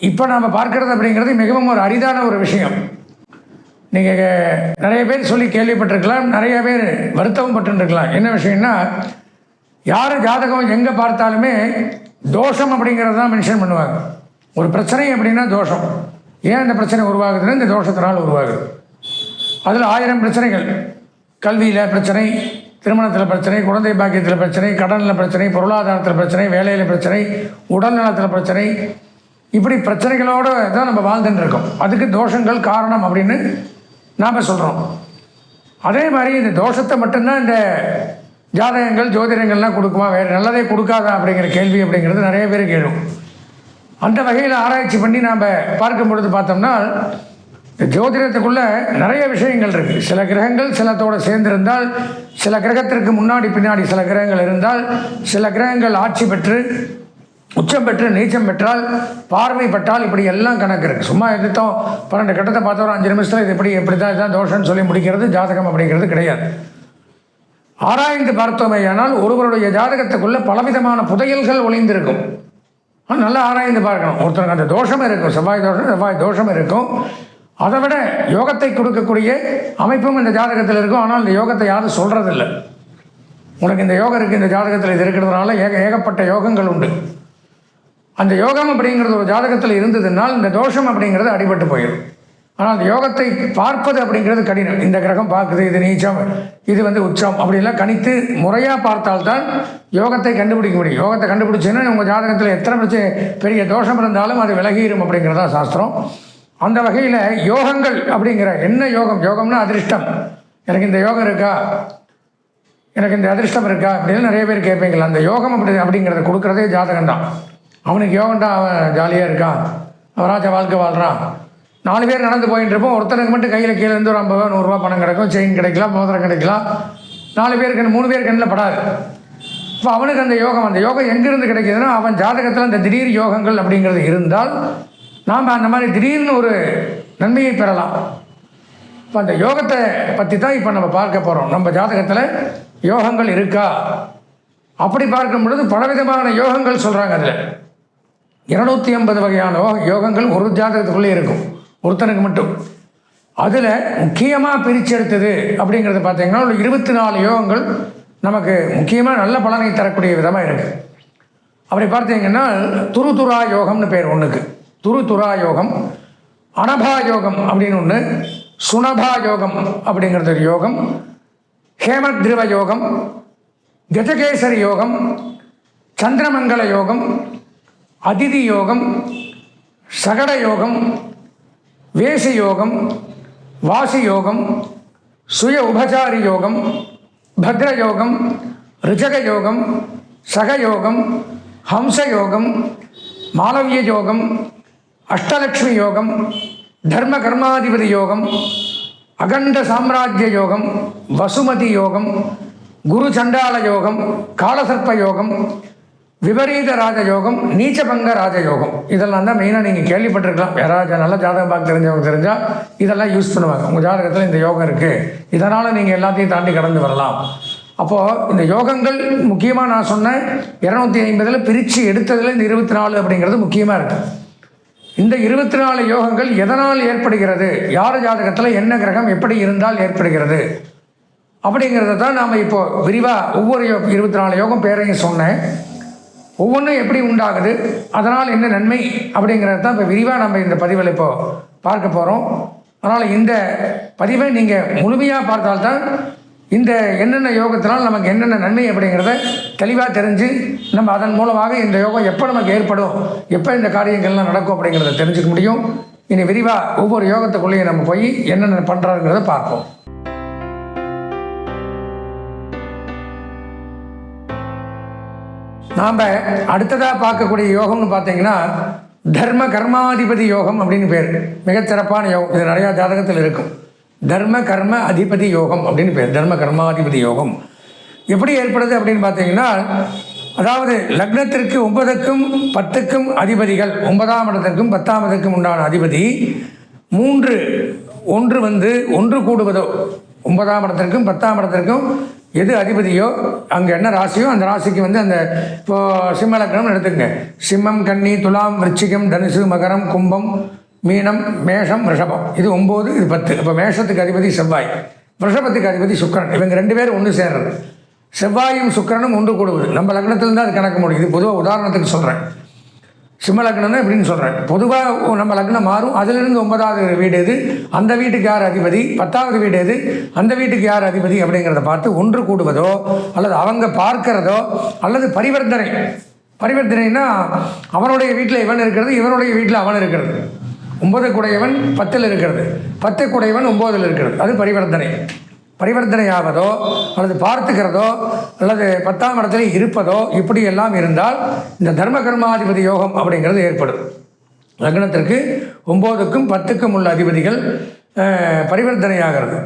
இப்போ நாம் பார்க்கறது அப்படிங்கிறது மிகவும் ஒரு அரிதான ஒரு விஷயம். நீங்கள் நிறைய பேர் சொல்லி கேள்விப்பட்டிருக்கலாம் நிறைய பேர் வருத்தமும் பட்டுருக்கலாம் என்ன விஷயம்னா யார் ஜாதகம் எங்கே பார்த்தாலுமே தோஷம் அப்படிங்கிறது தான் மென்ஷன் பண்ணுவாங்க. ஒரு பிரச்சனை அப்படின்னா தோஷம். ஏன் இந்த பிரச்சனை உருவாகுதுன்னா இந்த தோஷத்தினால் உருவாகுது. அதில் ஆயிரம் பிரச்சனைகள். கல்வியில் பிரச்சனை திருமணத்தில் பிரச்சனை குழந்தை பாக்கியத்தில் பிரச்சனை கடனில் பிரச்சனை பொருளாதாரத்தில் பிரச்சனை வேலையில் பிரச்சனை உடல் நலத்தில் பிரச்சனை இப்படி பிரச்சனைகளோடு தான் நம்ம வாழ்ந்துட்டு இருக்கோம் அதுக்கு தோஷங்கள் காரணம் அப்படின்னு நாம் சொல்கிறோம் அதே மாதிரி இந்த தோஷத்தை மட்டும்தான் இந்த ஜாதகங்கள் ஜோதிடங்கள்லாம் கொடுக்குமா? வேறு நல்லதே கொடுக்காதா அப்படிங்கிற கேள்வி அப்படிங்கிறது நிறைய பேருக்கு கேளும். அந்த வகையில் ஆராய்ச்சி பண்ணி நாம் பார்க்கும் பொழுது பார்த்தோம்னா இந்த ஜோதிடத்துக்குள்ளே நிறைய விஷயங்கள் இருக்குது சில கிரகங்கள் சிலத்தோடு சேர்ந்திருந்தால் சில கிரகத்திற்கு முன்னாடி பின்னாடி சில கிரகங்கள் இருந்தால் சில கிரகங்கள் ஆட்சி பெற்று உச்சம் பெற்று நீச்சம் பெற்றால் பார்வைப்பட்டால் இப்படி எல்லாம் கணக்கு இருக்குது சும்மா எடுத்தோம் பன்னெண்டு கட்டத்தை பார்த்தோம் அஞ்சு நிமிஷத்தில் இது இப்படி இப்படி தான் இதான் தோஷம்னு சொல்லி முடிக்கிறது ஜாதகம் அப்படிங்கிறது கிடையாது. ஆராய்ந்து பார்த்தோமேயானால் ஒருவருடைய ஜாதகத்துக்குள்ளே பலவிதமான புதையல்கள் ஒளிந்திருக்கும். நல்லா ஆராய்ந்து பார்க்கணும். ஒருத்தருக்கு அந்த தோஷம் இருக்கும் செவ்வாய் தோஷம் செவ்வாய் தோஷம் இருக்கும். அதை விட யோகத்தை கொடுக்கக்கூடிய அமைப்பும் இந்த ஜாதகத்தில் இருக்கும். ஆனால் இந்த யோகத்தை யாரும் சொல்கிறதில்ல உனக்கு இந்த யோகம் இருக்குது இந்த ஜாதகத்தில் இது இருக்கிறதுனால ஏக ஏகப்பட்ட யோகங்கள் உண்டு. அந்த யோகம் அப்படிங்கிறது ஒரு ஜாதகத்தில் இருந்ததுனால் இந்த தோஷம் அப்படிங்கிறது அடிபட்டு போயிடும். ஆனால் அந்த யோகத்தை பார்ப்பது அப்படிங்கிறது கடினம். இந்த கிரகம் பார்க்குது இது நீச்சம் இது வந்து உச்சம் அப்படிலாம் கணித்து முறையாக பார்த்தால்தான் யோகத்தை கண்டுபிடிக்க முடியும். யோகத்தை கண்டுபிடிச்சுன்னா உங்கள் ஜாதகத்தில் எத்தனை பிரச்சனை பெரிய தோஷம் இருந்தாலும் அது விலகிடும் அப்படிங்கிறதா சாஸ்திரம். அந்த வகையில் யோகங்கள் அப்படிங்கிற என்ன யோகம்? யோகம்னா அதிர்ஷ்டம். எனக்கு இந்த யோகம் இருக்கா? எனக்கு இந்த அதிர்ஷ்டம் இருக்கா? அப்படின்னு நிறைய பேர் கேட்பீங்களா? அந்த யோகம் அப்படி அப்படிங்கிறத கொடுக்குறதே ஜாதகம் தான் அவனுக்கு யோகம்டா அவன் ஜாலியாக இருக்கான் அவராஜ வாழ்க்கை வாழ்கிறான் நாலு பேர் நடந்து போயிட்டு இருப்போம் ஒருத்தனுக்கு மட்டும் கையில் கீழே இருந்து ஒரு ஐம்பது நூறுரூவா பணம் கிடைக்கும். செயின் கிடைக்கலாம் மோதிரம் கிடைக்கலாம். நாலு பேர் கண் மூணு பேர் கண்ணில் படாது. இப்போ அவனுக்கு அந்த யோகம் அந்த யோகம் எங்கேருந்து கிடைக்கிதுன்னா அவன் ஜாதகத்தில் அந்த திடீர் யோகங்கள் அப்படிங்கிறது இருந்தால் நாம் அந்த மாதிரி திடீர்னு ஒரு நன்மையை பெறலாம். இப்போ அந்த யோகத்தை பற்றி தான் இப்போ நம்ம பார்க்க போகிறோம் நம்ம ஜாதகத்தில் யோகங்கள் இருக்கா? அப்படி பார்க்கும் பொழுது பலவிதமான யோகங்கள் சொல்கிறாங்க அதில். இருநூத்தி ஐம்பது வகையான யோகங்கள் ஒரு ஜாதகத்துக்குள்ளே இருக்கும். ஒருத்தனுக்கு மட்டும். அதில் முக்கியமாக பிரிச்செடுத்தது அப்படிங்கிறத பார்த்தீங்கன்னா ஒரு இருபத்தி நாலு யோகங்கள் நமக்கு முக்கியமாக நல்ல பலனை தரக்கூடிய விதமாக இருக்குது அப்படி பார்த்தீங்கன்னா துரு துரா யோகம்னு பேர் ஒன்றுக்கு துரு துரா யோகம் அனபா யோகம் அப்படின்னு ஒன்று சுனபா யோகம் அப்படிங்கிறது ஒரு யோகம் ஹேமத்ரிவ யோகம் கஜகேசரி யோகம் சந்திரமங்கல யோகம் அதிதி யோகம் சகட யோகம் வேசி யோகம் வாசி யோகம் சுய உபசாரி யோகம் பத்ர யோகம் ரிஜக யோகம் சகயோகம் ஹம்ச யோகம் மாலவிய யோகம் அஷ்டலக்ஷ்மி யோகம் தர்ம கர்மாதிபதி யோகம் அகண்ட சாம்ராஜ்ய யோகம் வசுமதி யோகம் குரு சண்டால யோகம் காலசர்ப்ப யோகம் விபரீத ராஜயோகம் நீச்சபங்க ராஜயோகம். இதெல்லாம் தான் மெயினாக நீங்கள் கேள்விப்பட்டிருக்கலாம். யாராவது நல்ல ஜாதகம் பார்க்க தெரிஞ்சவங்க தெரிஞ்சால் இதெல்லாம் யூஸ் பண்ணுவாங்க. உங்கள் ஜாதகத்தில் இந்த யோகம் இருக்குது இதனால் நீங்கள் எல்லாத்தையும் தாண்டி கடந்து வரலாம். அப்போது இந்த யோகங்கள் முக்கியமாக நான் சொன்னேன். இரநூத்தி ஐம்பதில் பிரித்து எடுத்ததில் இந்த இருபத்தி நாலு அப்படிங்கிறது முக்கியமாக இருக்குது இந்த இருபத்தி நாலு யோகங்கள் எதனால் ஏற்படுகிறது? யார் ஜாதகத்தில் என்ன கிரகம் எப்படி இருந்தால் ஏற்படுகிறது? அப்படிங்கிறத தான் நாம் இப்போது விரிவாக ஒவ்வொரு யோ இருபத்தி நாலு யோகம் பேரையும் சொன்னேன். ஒவ்வொன்றும் எப்படி உண்டாகுது? அதனால் என்ன நன்மை? அப்படிங்கிறது தான் இப்போ விரிவாக நம்ம இந்த பதிவில் இப்போ பார்க்க போகிறோம் அதனால் இந்த பதிவை நீங்கள் முழுமையாக பார்த்தால்தான் இந்த என்னென்ன யோகத்தினால் நமக்கு என்னென்ன நன்மை அப்படிங்கிறத தெளிவாக தெரிஞ்சு நம்ம அதன் மூலமாக இந்த யோகம் எப்போ நமக்கு ஏற்படும்? எப்போ இந்த காரியங்கள்லாம் நடக்கும் அப்படிங்கிறத தெரிஞ்சுக்க முடியும். இனி விரிவாக ஒவ்வொரு யோகத்துக்குள்ளேயும் நம்ம போய் என்னென்ன பண்ணுறாருங்கிறத பார்ப்போம். நாம் அடுத்ததாக பார்க்கக்கூடிய யோகம்னு பார்த்தீங்கன்னா தர்ம கர்மாதிபதி யோகம் அப்படின்னு பேர். மிகச்சிறப்பான யோகம். இது நிறையா ஜாதகத்தில் இருக்கும். தர்ம கர்ம அதிபதி யோகம் அப்படின்னு பேர். தர்ம கர்மாதிபதி யோகம். எப்படி ஏற்படுது அப்படின்னு பார்த்தீங்கன்னா அதாவது லக்னத்திற்கு ஒன்பதுக்கும் பத்துக்கும் அதிபதிகள் ஒன்பதாம் இடத்திற்கும் பத்தாம் இடத்திற்கும் உண்டான அதிபதி மூன்று ஒன்று வந்து ஒன்று கூடுவதோ ஒன்பதாம் இடத்திற்கும் பத்தாம் இடத்திற்கும் எது அதிபதியோ அங்கே என்ன ராசியோ அந்த ராசிக்கு வந்து அந்த இப்போ சிம்ம லக்னம் எடுத்துக்கங்க. சிம்மம் கன்னி துலாம் விருச்சிகம் தனுசு மகரம் கும்பம் மீனம் மேஷம் ரிஷபம். இது ஒம்பது இது பத்து. இப்போ மேஷத்துக்கு அதிபதி செவ்வாய். ரிஷபத்துக்கு அதிபதி சுக்கிரன். இவங்க ரெண்டு பேரும் ஒன்று சேர்றது. செவ்வாயும் சுக்கிரனும் ஒன்று கூடுவது. நம்ம லக்னத்தில் தான் அது கணக்கு முடியும் இது பொதுவாக உதாரணத்துக்கு சொல்கிறேன் சிம்ம லக்னம் எப்படின்னு சொல்கிறேன் பொதுவாக நம்ம லக்னம் மாறும். அதிலிருந்து ஒன்பதாவது வீடு எது? அந்த வீட்டுக்கு யார் அதிபதி? பத்தாவது வீடு எது? அந்த வீட்டுக்கு யார் அதிபதி அப்படிங்கிறத பார்த்து ஒன்று கூடுவதோ அல்லது அவங்க பார்க்கிறதோ அல்லது பரிவர்த்தனை. பரிவர்த்தனைனா அவனுடைய வீட்டில் இவன் இருக்கிறது இவனுடைய வீட்டில் அவன் இருக்கிறது. ஒன்பது குடையவன் பத்தில் இருக்கிறது. பத்து குடையவன் ஒம்போதில் இருக்கிறது. அது பரிவர்த்தனை. பரிவர்த்தனையாவதோ அல்லது பார்த்துக்கிறதோ அல்லது பத்தாம் இடத்துல இருப்பதோ இப்படி எல்லாம் இருந்தால் இந்த தர்ம கர்மாதிபதி யோகம் அப்படிங்கிறது ஏற்படும். லக்னத்திற்கு ஒம்போதுக்கும் பத்துக்கும் உள்ள அதிபதிகள் பரிவர்த்தனையாகிறது.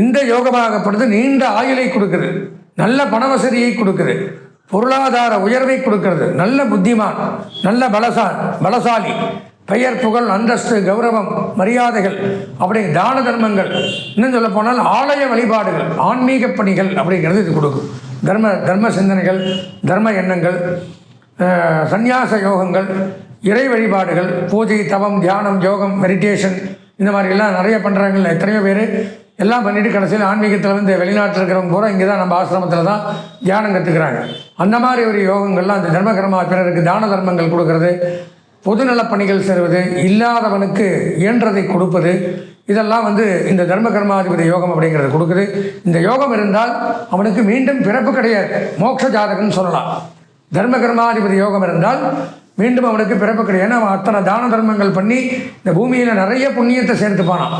இந்த யோகமாகப்படுது நீண்ட ஆயுளை கொடுக்குது. நல்ல பண வசதியை கொடுக்குது. பொருளாதார உயர்வை கொடுக்கிறது. நல்ல புத்திமான் நல்ல பலசா பலசாலி. பெயர் புகழ் அந்தஸ்து கௌரவம் மரியாதைகள் அப்படி தான தர்மங்கள். இன்னும் சொல்ல போனால் ஆலய வழிபாடுகள் ஆன்மீக பணிகள் அப்படிங்கிறது இது கொடுக்கும். தர்ம தர்ம சிந்தனைகள் தர்ம எண்ணங்கள் சந்நியாச யோகங்கள் இறை வழிபாடுகள் பூஜை தவம் தியானம் யோகம் மெடிடேஷன் இந்த மாதிரிலாம் நிறைய பண்ணுறாங்கல்ல எத்தனையோ பேர் எல்லாம் பண்ணிட்டு கடைசியில் ஆன்மீகத்தில் வந்து வெளிநாட்டில் இருக்கிறவங்க பூரா இங்கே தான் நம்ம ஆசிரமத்தில் தான் தியானம் கற்றுக்கிறாங்க அந்த மாதிரி ஒரு யோகங்கள்லாம் அந்த தர்ம கர்மா பிறருக்கு தான தர்மங்கள் கொடுக்கறது பொதுநலப் பணிகள் செய்வது இல்லாதவனுக்கு இயன்றதை கொடுப்பது இதெல்லாம் வந்து இந்த தர்ம கர்மாதிபதி யோகம் அப்படிங்கிறது கொடுக்குது. இந்த யோகம் இருந்தால் அவனுக்கு மீண்டும் பிறப்பு கிடையாது. மோட்ச ஜாதகம்னு சொல்லலாம். தர்ம கர்மாதிபதி யோகம் இருந்தால் மீண்டும் அவனுக்கு பிறப்பு கிடையாது. அவன் அத்தனை தான தர்மங்கள் பண்ணி இந்த பூமியில் நிறைய புண்ணியத்தை சேர்த்துப்பானான்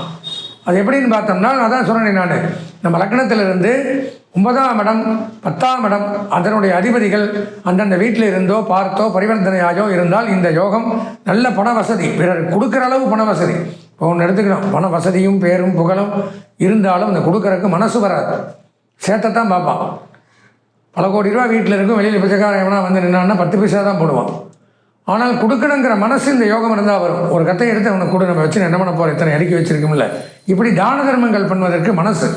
அது எப்படின்னு பார்த்தோம்னா நான் தான் சொன்னேன் நான். நம்ம லக்னத்திலிருந்து ஒன்பதாம் இடம் பத்தாம் இடம் அதனுடைய அதிபதிகள் அந்தந்த வீட்டில் இருந்தோ பார்த்தோ பரிவர்த்தனையாயோ இருந்தால் இந்த யோகம் நல்ல பண வசதி. பிறர் கொடுக்குற அளவு பண வசதி. இப்போ ஒன்று எடுத்துக்கிறோம் பண வசதியும் பேரும் புகழும் இருந்தாலும் இந்த கொடுக்குறதுக்கு மனசு வராது. சேர்த்தத்தான் பார்ப்பான். பல கோடி ரூபா வீட்டில் இருக்கும் வெளியில் பிச்சைக்காரன் எவனா வந்து நின்னான்னா பத்து பைசா தான் போடுவான். ஆனால் கொடுக்கணுங்கிற மனசு இந்த யோகம் இருந்தால் வரும். ஒரு கத்தை எடுத்து அவனை கொடு நம்ம வச்சு என்ன பண்ண போகிற இத்தனை அடுக்கி வச்சிருக்கோம்ல. இப்படி தான தர்மங்கள் பண்ணுவதற்கு மனசு.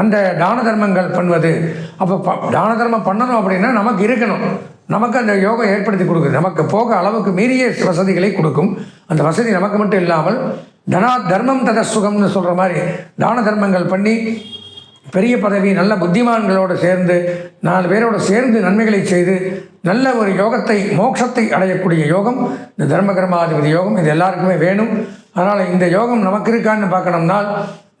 அந்த தான தர்மங்கள் பண்ணுவது. அப்போ ப தான தர்மம் பண்ணணும் அப்படின்னா நமக்கு இருக்கணும். நமக்கு அந்த யோகம் ஏற்படுத்தி கொடுக்குது. நமக்கு போக அளவுக்கு மீறிய வசதிகளை கொடுக்கும். அந்த வசதி நமக்கு மட்டும் இல்லாமல் தனா தர்மம் தத சுகம்னு சொல்கிற மாதிரி தான தர்மங்கள் பண்ணி பெரிய பதவி நல்ல புத்திமான்களோடு சேர்ந்து நாலு பேரோடு சேர்ந்து நன்மைகளை செய்து நல்ல ஒரு யோகத்தை மோட்சத்தை அடையக்கூடிய யோகம் இந்த தர்ம கர்மாதிபதி யோகம் இது எல்லாருக்குமே வேணும். அதனால் இந்த யோகம் நமக்கு இருக்கான்னு பார்க்கணும்னால்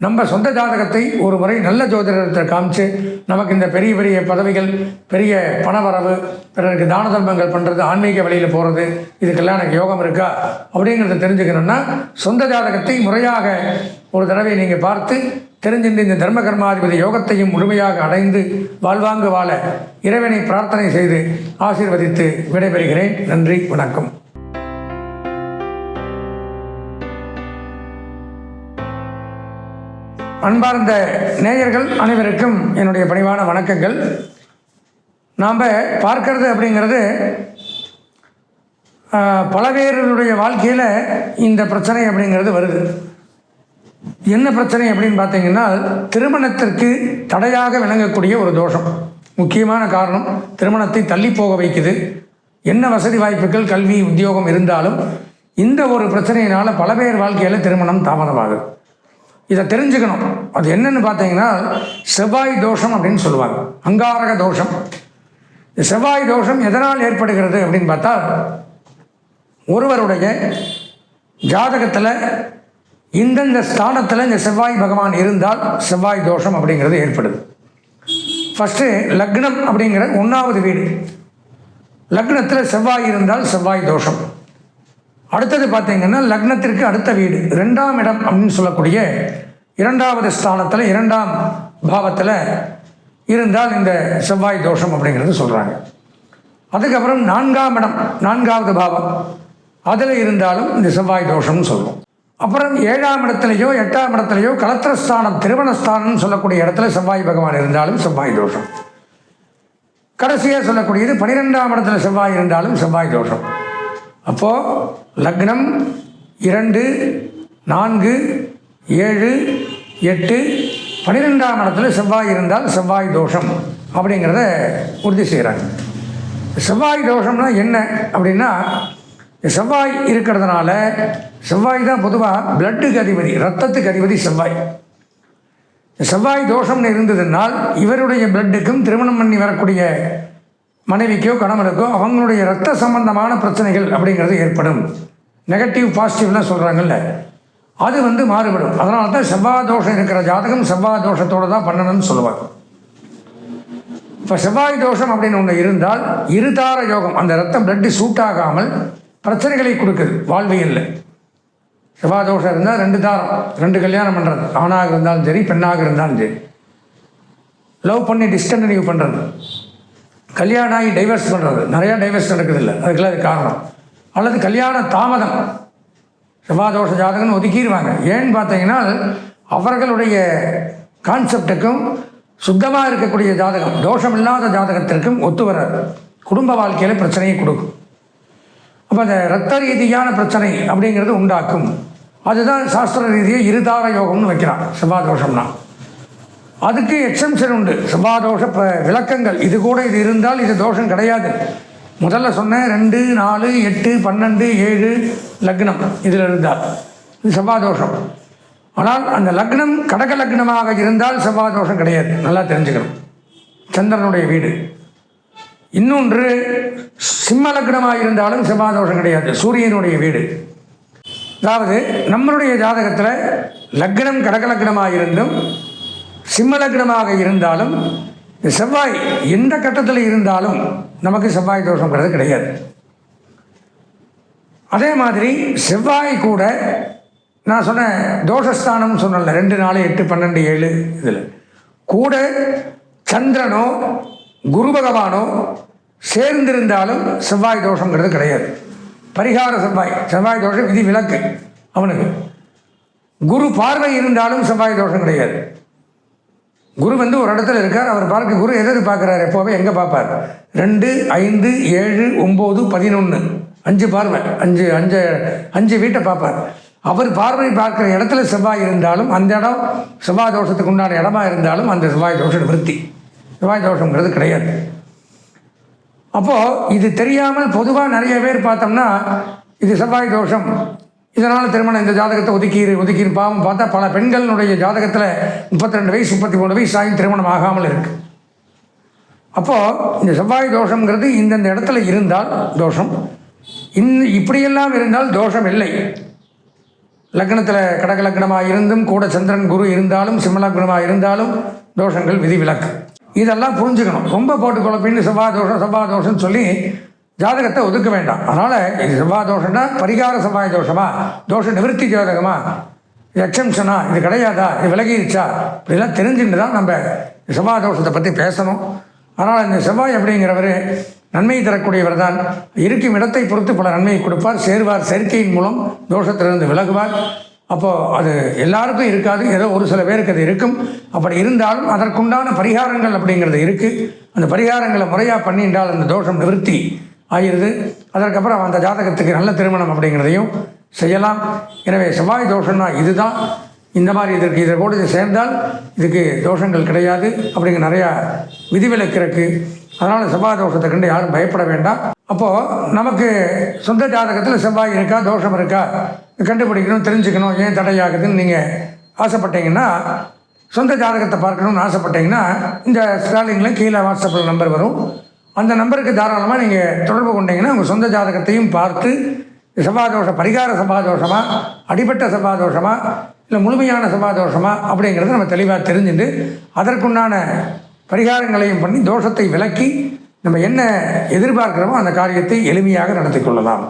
நம்ம சொந்த ஜாதகத்தை ஒரு முறை நல்ல ஜோதிடத்தை காமிச்சு நமக்கு இந்த பெரிய பெரிய பதவிகள் பெரிய பணவரவு பிறருக்கு தான தர்மங்கள் பண்ணுறது ஆன்மீக வழியில் போகிறது இதுக்கெல்லாம் எனக்கு யோகம் இருக்கா அப்படிங்கிறத தெரிஞ்சுக்கணும்னா சொந்த ஜாதகத்தை முறையாக ஒரு தடவை நீங்கள் பார்த்து தெரிஞ்சின்ற இந்த தர்ம கர்மாதிபதி யோகத்தையும் முழுமையாக அடைந்து வாழ்வாங்கு வாழ இறைவனை பிரார்த்தனை செய்து ஆசீர்வதித்து விடைபெறுகிறேன். நன்றி வணக்கம். அன்பார்ந்த நேயர்கள் அனைவருக்கும் என்னுடைய பணிவான வணக்கங்கள். நாம் பார்க்கறது அப்படிங்கிறது பல பேருடைய வாழ்க்கையில் இந்த பிரச்சனை அப்படிங்கிறது வருது. என்ன பிரச்சனை அப்படின்னு பார்த்தீங்கன்னா திருமணத்திற்கு தடையாக விளங்கக்கூடிய ஒரு தோஷம். முக்கியமான காரணம் திருமணத்தை தள்ளி போக வைக்குது. என்ன வசதி வாய்ப்புகள் கல்வி உத்தியோகம் இருந்தாலும் இந்த ஒரு பிரச்சனையினால் பல பேர் வாழ்க்கையில் திருமணம் தாமதமாகுது. இதை தெரிஞ்சுக்கணும். அது என்னன்னு பார்த்தீங்கன்னா செவ்வாய் தோஷம் அப்படின்னு சொல்லுவாங்க. அங்காரக தோஷம். இந்த செவ்வாய் தோஷம் எதனால் ஏற்படுகிறது அப்படின்னு பார்த்தா ஒருவருடைய ஜாதகத்தில் இந்தந்த ஸ்தானத்தில் இந்த செவ்வாய் பகவான் இருந்தால் செவ்வாய் தோஷம் அப்படிங்கிறது ஏற்படுது. ஃபஸ்ட்டு லக்னம் அப்படிங்கிற ஒன்றாவது வீடு. லக்னத்தில் செவ்வாய் இருந்தால் செவ்வாய் தோஷம். அடுத்தது பார்த்தீங்கன்னா லக்னத்திற்கு அடுத்த வீடு ரெண்டாம் இடம் அப்படின்னு சொல்லக்கூடிய இரண்டாவது ஸ்தானத்தில் இரண்டாம் பாவத்தில் இருந்தால் இந்த செவ்வாய் தோஷம் அப்படிங்கிறது சொல்கிறாங்க அதுக்கப்புறம் நான்காம் இடம் நான்காவது பாவம். அதில் இருந்தாலும் இந்த செவ்வாய் தோஷம்னு சொல்லுவோம் அப்புறம் ஏழாம் இடத்துலையோ எட்டாம் இடத்துலையோ கலத்திரஸ்தானம் திருவணஸ்தானம்னு சொல்லக்கூடிய இடத்துல செவ்வாய் பகவான் இருந்தாலும் செவ்வாய் தோஷம். கடைசியாக சொல்லக்கூடியது பனிரெண்டாம் இடத்துல செவ்வாய் இருந்தாலும் செவ்வாய் தோஷம். அப்போது லக்னம் இரண்டு நான்கு ஏழு எட்டு பன்னிரெண்டாம் இடத்துல செவ்வாய் இருந்தால் செவ்வாய் தோஷம் அப்படிங்கிறத உறுதி செய்கிறாங்க. செவ்வாய் தோஷம்னா என்ன அப்படின்னா செவ்வாய் இருக்கிறதுனால செவ்வாய் தான் பொதுவாக பிளட்டுக்கு அதிபதி ரத்தத்துக்கு அதிபதி செவ்வாய். செவ்வாய் தோஷம்னு இருந்ததுனால் இவருடைய பிளட்டுக்கும் திருமணம் பண்ணி வரக்கூடிய மனைவிக்கோ கணவனுக்கோ அவங்களுடைய ரத்த சம்பந்தமான பிரச்சனைகள் அப்படிங்கிறது ஏற்படும். நெகட்டிவ் பாசிட்டிவ்லாம் சொல்கிறாங்கல்ல அது வந்து மாறுபடும். அதனால தான் செவ்வாய் தோஷம் இருக்கிற ஜாதகம் செவ்வாய் தோஷத்தோடு தான் பண்ணணும்னு சொல்லுவாங்க. இப்போ செவ்வாய் தோஷம் அப்படின்னு ஒன்று இருந்தால் இருதார யோகம் அந்த ரத்தம் பிளட்டு சூட் ஆகாமல் பிரச்சனைகளை கொடுக்குது வாழ்வியலில். செவ்வாய் தோஷம் இருந்தால் ரெண்டு தாரம் ரெண்டு கல்யாணம் பண்ணுறது ஆணாக இருந்தாலும் சரி பெண்ணாக இருந்தாலும் சரி. லவ் பண்ணி டிஸ்கண்டினியூ பண்ணுறது கல்யாணம் ஆகி டைவர்ஸ் பண்ணுறது நிறையா டைவர்ஸ் நடக்குது இல்லை அதுக்கெல்லாம் அது காரணம். அல்லது கல்யாண தாமதம். செவ்வாதோஷ ஜாதகம்னு ஒதுக்கிடுவாங்க ஏன்னு பார்த்தீங்கன்னா அவர்களுடைய கான்செப்டுக்கும் சுத்தமாக இருக்கக்கூடிய ஜாதகம் தோஷம் இல்லாத ஜாதகத்திற்கும் ஒத்து வராது. குடும்ப வாழ்க்கையில் பிரச்சனையை கொடுக்கும். அப்போ அந்த ரத்த ரீதியான பிரச்சனை அப்படிங்கிறது உண்டாக்கும். அதுதான் சாஸ்திர ரீதியை இருதார யோகம்னு வைக்கிறான். செவ்வாதோஷம்னா. அதுக்கு எக்ஸம்ஷன் உண்டு. செவ்வாதோஷ ப விளக்கங்கள். இது கூட இது இருந்தால் இது தோஷம் கிடையாது. முதல்ல சொன்னேன் ரெண்டு நாலு எட்டு பன்னெண்டு ஏழு லக்னம் இதில் இருந்தால். இது செவ்வாதோஷம் ஆனால் அந்த லக்னம் கடக லக்னமாக இருந்தால் செவ்வாதோஷம் கிடையாது. நல்லா தெரிஞ்சுக்கணும். சந்திரனுடைய வீடு. இன்னொன்று சிம்ம லக்னமாக இருந்தாலும் செவ்வாதோஷம் கிடையாது. சூரியனுடைய வீடு. அதாவது நம்மளுடைய ஜாதகத்தில் லக்னம் கடக லக்னமாக இருந்தும் சிம்ம லக்னமாக இருந்தாலும் செவ்வாய் எந்த கட்டத்தில் இருந்தாலும் நமக்கு செவ்வாய் தோஷங்கிறது கிடையாது. அதே மாதிரி செவ்வாய் கூட நான் சொன்னேன் தோஷஸ்தானம் சொன்னல ரெண்டு நாலு எட்டு பன்னெண்டு ஏழு இதில். கூட சந்திரனோ குரு பகவானோ சேர்ந்திருந்தாலும் செவ்வாய் தோஷங்கிறது கிடையாது. பரிகார செவ்வாய் செவ்வாய் தோஷம் விதி விலக்கு அவனுக்கு. குரு பார்வை இருந்தாலும் செவ்வாய் தோஷம் கிடையாது. குரு வந்து ஒரு இடத்துல இருக்கார். அவர் பார்க்க குரு எது பார்க்குறாரு? எப்போவே எங்கே பார்ப்பார்? ரெண்டு ஐந்து ஏழு ஒம்பது பதினொன்று அஞ்சு பார்வை. அஞ்சு அஞ்சு அஞ்சு வீட்டை பார்ப்பார். அவர் பார்வை பார்க்குற இடத்துல செவ்வாய் இருந்தாலும் அந்த இடம் செவ்வாய் தோஷத்துக்கு உண்டான இடமா இருந்தாலும் அந்த செவ்வாய் தோஷம் விருத்தி செவ்வாய் தோஷங்கிறது கிடையாது. அப்போது இது தெரியாமல் பொதுவாக நிறைய பேர் பார்த்தோம்னா இது செவ்வாய் தோஷம். இதனால் திருமணம் இந்த ஜாதகத்தை ஒதுக்கீரு ஒதுக்கீரு பாவம் பார்த்தா பல பெண்களுடைய ஜாதகத்தில் முப்பத்தி ரெண்டு வயசு முப்பத்தி மூணு வயசு ஆகி திருமணம் ஆகாமல் இருக்கு. அப்போது இந்த செவ்வாய் தோஷங்கிறது இந்தந்த இடத்துல இருந்தால் தோஷம். இந் இப்படியெல்லாம் இருந்தால் தோஷம் இல்லை. லக்னத்தில் கடக லக்னமாக இருந்தும் கூட சந்திரன் குரு இருந்தாலும் சிம்மலக்னமாக இருந்தாலும் தோஷங்கள் விதிவிலக்கு. இதெல்லாம் புரிஞ்சுக்கணும். ரொம்ப போட்டு குழப்பின்னு செவ்வாய் தோஷம் செவ்வாய் தோஷம்னு சொல்லி ஜாதகத்தை ஒதுக்க வேண்டாம். அதனால் இது செவ்வாய் தோஷம்னா பரிகார செவ்வாய் தோஷமா? தோஷ நிவர்த்தி ஜாதகமா? இது எக்ஸம்ஷனா இது கிடையாதா? இது விலகிடுச்சா இப்படிலாம் தெரிஞ்சுட்டு தான் நம்ம செவ்வாய் தோஷத்தை பற்றி பேசணும். அதனால் இந்த செவ்வாய் அப்படிங்கிறவர் நன்மை தரக்கூடியவர் தான். இருக்கும் இடத்தை பொறுத்து பல நன்மையை கொடுப்பார். சேர்வார் சேர்க்கையின் மூலம் தோஷத்திலிருந்து விலகுவார். அப்போது அது எல்லாருக்கும் இருக்காது. ஏதோ ஒரு சில பேருக்கு அது இருக்கும். அப்படி இருந்தாலும் அதற்குண்டான பரிகாரங்கள் அப்படிங்கிறது இருக்குது அந்த பரிகாரங்களை முறையாக பண்ணிட்டால் அந்த தோஷம் நிவர்த்தி ஆயிடுது அதற்கப்புறம் அந்த ஜாதகத்துக்கு நல்ல திருமணம் அப்படிங்கிறதையும் செய்யலாம். எனவே செவ்வாய் தோஷம்னா இதுதான். இந்த மாதிரி இதற்கு இதை கூட சேர்ந்தால் இதுக்கு தோஷங்கள் கிடையாது அப்படிங்கிற நிறையா விதிவிலக்கு இருக்குது அதனால் செவ்வாய் தோஷத்தை கண்டு யாரும் பயப்பட வேண்டாம். அப்போது நமக்கு சொந்த ஜாதகத்தில் செவ்வாய் இருக்கா தோஷம் இருக்கா? கண்டுபிடிக்கணும் தெரிஞ்சுக்கணும் ஏன் தடையாகுதுன்னு நீங்கள் ஆசைப்பட்டீங்கன்னா சொந்த ஜாதகத்தை பார்க்கணும்னு ஆசைப்பட்டீங்கன்னா இந்த ஸ்டாலிங்கில் கீழே வாட்ஸ்அப்பில் நம்பர் வரும். அந்த நம்பருக்கு தாராளமாக நீங்கள் தொடர்பு கொண்டீங்கன்னா உங்கள் சொந்த ஜாதகத்தையும் பார்த்து செவ்வாதோஷம் பரிகார செவ்வாதோஷமா அடிப்பட்ட செவ்வாதோஷமா இல்லை முழுமையான செவ்வாதோஷமா அப்படிங்கிறத நம்ம தெளிவாக தெரிஞ்சுட்டு அதற்குண்டான பரிகாரங்களையும் பண்ணி தோஷத்தை விலக்கி நம்ம என்ன எதிர்பார்க்கிறோமோ அந்த காரியத்தை எளிமையாக நடத்தி கொள்ளலாம்.